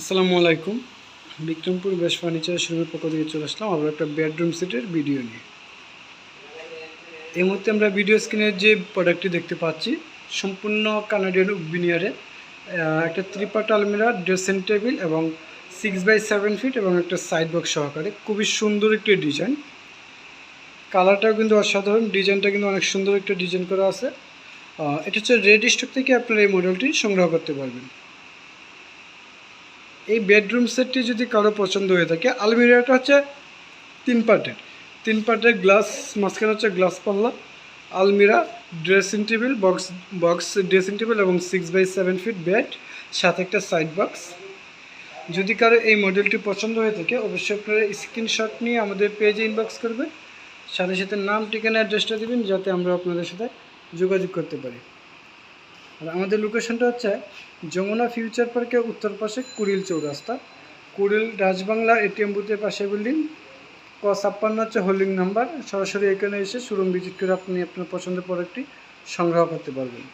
আসসালামু আলাইকুম। বিক্রমপুর বেশ ফার্নিচার শোরুমের পক্ষ থেকে চলে আসলাম আবার একটা বেডরুম সেটের ভিডিও নিয়ে। এই মুহূর্তে আমরা ভিডিও স্ক্রিনের যে প্রোডাক্টটি দেখতে পাচ্ছি, সম্পূর্ণ কানাডিয়ান উকবিনিয়ারে একটা ত্রিপাট আলমিরা ড্রেসিং টেবিল এবং সিক্স বাই সেভেন ফিট এবং একটা সাইড বক্স সহকারে। খুবই সুন্দর একটি ডিজাইন কালারটাও কিন্তু অসাধারণ ডিজাইনটা কিন্তু অনেক সুন্দর একটা ডিজাইন করা আছে। এটা হচ্ছে রেড স্টক থেকে আপনারা এই মডেলটি সংগ্রহ করতে পারবেন। এই বেডরুম সেটটি যদি কারও পছন্দ হয়ে থাকে, আলমিরাটা হচ্ছে তিন পার্টের। তিন পার্টের গ্লাস মাঝখানে হচ্ছে গ্লাস পাল্লা, আলমিরা dressing table box box dressing table এবং six by seven feet bed সাথে একটা সাইড বক্স যদি কারও এই মডেলটি পছন্দ হয়ে থাকে, অবশ্যই আপনারা স্ক্রিনশট নিয়ে আমাদের পেজে ইনবক্স করবেন। সাথে সাথে নাম, ঠিকানা অ্যাড্রেসটা দেবেন, যাতে আমরা আপনাদের সাথে যোগাযোগ করতে পারি। আর আমাদের লোকেশনটা হচ্ছে যমুনা ফিউচার পার্কের উত্তর পাশে কুড়িল চৌরাস্তা। কুড়িল রাজবাংলা এটিএম বুথের পাশে বিল্ডিং ক ছাপ্পান্ন হচ্ছে হোল্ডিং নাম্বার সরাসরি এখানে এসে শোরুম ভিজিট করে আপনি আপনার পছন্দের প্রোডাক্টটি সংগ্রহ করতে পারবেন।